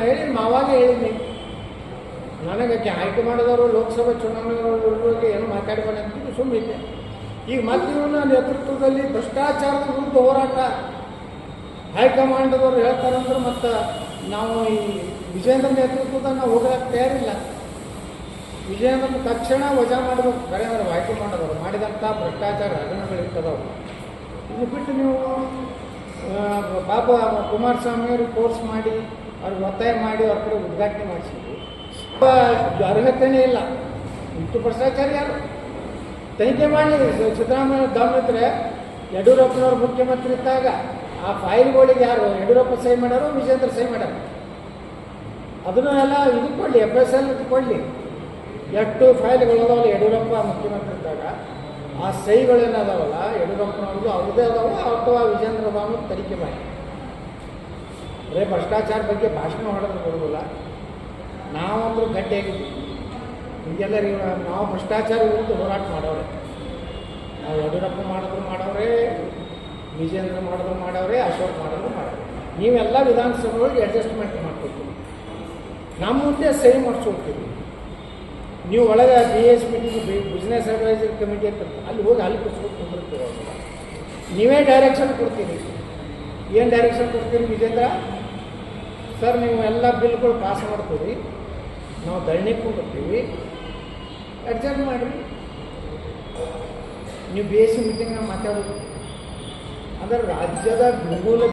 ಹೇಳಿ ಮಾವಾಗ ಹೇಳಿದ್ನಿ. ನನಗೆ ಆಯ್ಕೆ ಮಾಡಿದವರು ಲೋಕಸಭೆ ಚುನಾವಣೆ ಏನು ಮಾತಾಡಬೇಡ ಅಂತ ಸುಮ್ಮನೆ ಈಗ ಮತ್ತೆ ನೇತೃತ್ವದಲ್ಲಿ ಭ್ರಷ್ಟಾಚಾರದ ವಿರುದ್ಧ ಹೋರಾಟ ಹೈಕಮಾಂಡ್ದವರು ಹೇಳ್ತಾರಂದ್ರೆ ಮತ್ತು ನಾವು ಈ ವಿಜೇಂದ್ರ ನೇತೃತ್ವದಾಗ ನಾವು ಹೋಗಕ್ಕೆ ತಯಾರಿಲ್ಲ. ವಿಜೇಂದ್ರನ ತಕ್ಷಣ ವಜಾ ಮಾಡಬೇಕು. ಬರೀ ಅಂದ್ರೆ ಮಾಡಿದವರು ಮಾಡಿದಂಥ ಭ್ರಷ್ಟಾಚಾರ ಹಗರಣಗಳಿರ್ತದವು ಇದು ಬಿಟ್ಟು ನೀವು ಪಾಪ ಕುಮಾರಸ್ವಾಮಿ ಅವರು ಕೋರ್ಸ್ ಮಾಡಿ, ಅವ್ರಿಗೆ ಒತ್ತಾಯ ಮಾಡಿ ಅವ್ರ ಕಡೆ ಉದ್ಘಾಟನೆ ಮಾಡಿಸಿದ್ವಿ ಅರ್ಹತೆನೇ ಇಲ್ಲ. ಇಂಟು ಭ್ರಷ್ಟಾಚಾರ ಯಾರು? ತನಿಖೆ ಮಾಡಲಿ ಸಿದ್ದರಾಮಯ್ಯ ದಮ್ಮಿದ್ರೆ ಯಡಿಯೂರಪ್ಪನವ್ರು ಮುಖ್ಯಮಂತ್ರಿ ಇದ್ದಾಗ ಆ ಫೈಲ್ಗಳಿಗೆ ಯಾರು ಯಡಿಯೂರಪ್ಪ ಸಹಿ ಮಾಡೋರು, ವಿಜೇಂದ್ರ ಸಹಿ ಮಾಡೋರು? ಅದನ್ನು ಎಲ್ಲ ಇದು ಕೊಡಲಿ ಎಫ್ ಎಸ್ ಎಲ್ ಕೊಡಲಿ ಎಷ್ಟು ಫೈಲ್ಗಳು ಅದಾವಲ್ಲ ಯಡಿಯೂರಪ್ಪ ಮುಖ್ಯಮಂತ್ರಿ ಇದ್ದಾಗ. ಆ ಸಹಿಗಳೇನದಾವಲ್ಲ ಯಡಿಯೂರಪ್ಪನವ್ರದ್ದು ಅವ್ರದ್ದೇ ಅದಾವ, ಅಥವಾ ವಿಜೇಂದ್ರ ಅದಾವ ತನಿಖೆ ಮಾಡಿ. ಬರೀ ಭ್ರಷ್ಟಾಚಾರ ಬಗ್ಗೆ ಭಾಷಣ ಮಾಡೋದು ಬರೋದಿಲ್ಲ. ನಾವಂದ್ರೂ ಗಟ್ಟಿಯಾಗಿದ್ದೀವಿ ಈಗೆಲ್ಲರಿಗೂ ನಾವು ಭ್ರಷ್ಟಾಚಾರ ವಿರುದ್ಧ ಹೋರಾಟ ಮಾಡೋರೆ ನಾವು ಯಡಿಯೂರಪ್ಪ ಮಾಡಿದ್ರು ಮಾಡೋರೆ ವಿಜೇಂದ್ರ ಮಾಡಿದ್ರು ಮಾಡೋರೆ ಅಶೋಕ್ ಮಾಡಿದ್ರು ಮಾಡೋರೆ ನೀವೆಲ್ಲ ವಿಧಾನಸಭೆಗಳಿಗೆ ಅಡ್ಜಸ್ಟ್ಮೆಂಟ್ ಮಾಡ್ಕೊತೀವಿ ನಮ್ಮ ಮುಂದೆ ಸಹಿ ಮಾಡಿಸ್ಕೊಡ್ತೀವಿ ನೀವು ಒಳಗೆ B S meeting business adviser committee ಅಂತ ಅಲ್ಲಿ ಹೋಗಿ ಅಲ್ಲಿ ಕೂತ್ಕೊಂಡು ಕುಂದಿರ್ತೀವಿ ನೀವೇ ಡೈರೆಕ್ಷನ್ ಕೊಡ್ತೀರಿ. ಏನು ಡೈರೆಕ್ಷನ್ ಕೊಡ್ತೀರಿ ವಿಜೇಂದ್ರ? ಸರ್, ನೀವು ಎಲ್ಲ ಬಿಲ್ಗಳು ಪಾಸ್ ಮಾಡ್ತೀವಿ ನಾವು ಧರಣಿ ಬರ್ತೀವಿ ಅಡ್ಜಸ್ಟ್ ಮಾಡಿರಿ. ನೀವು ಬೇಸಿ ಮೀಟಿಂಗ್ನಾಗ ಮಾತಾಡೋದು. ಅಂದ್ರೆ ರಾಜ್ಯದ ಭೂಗೋಲ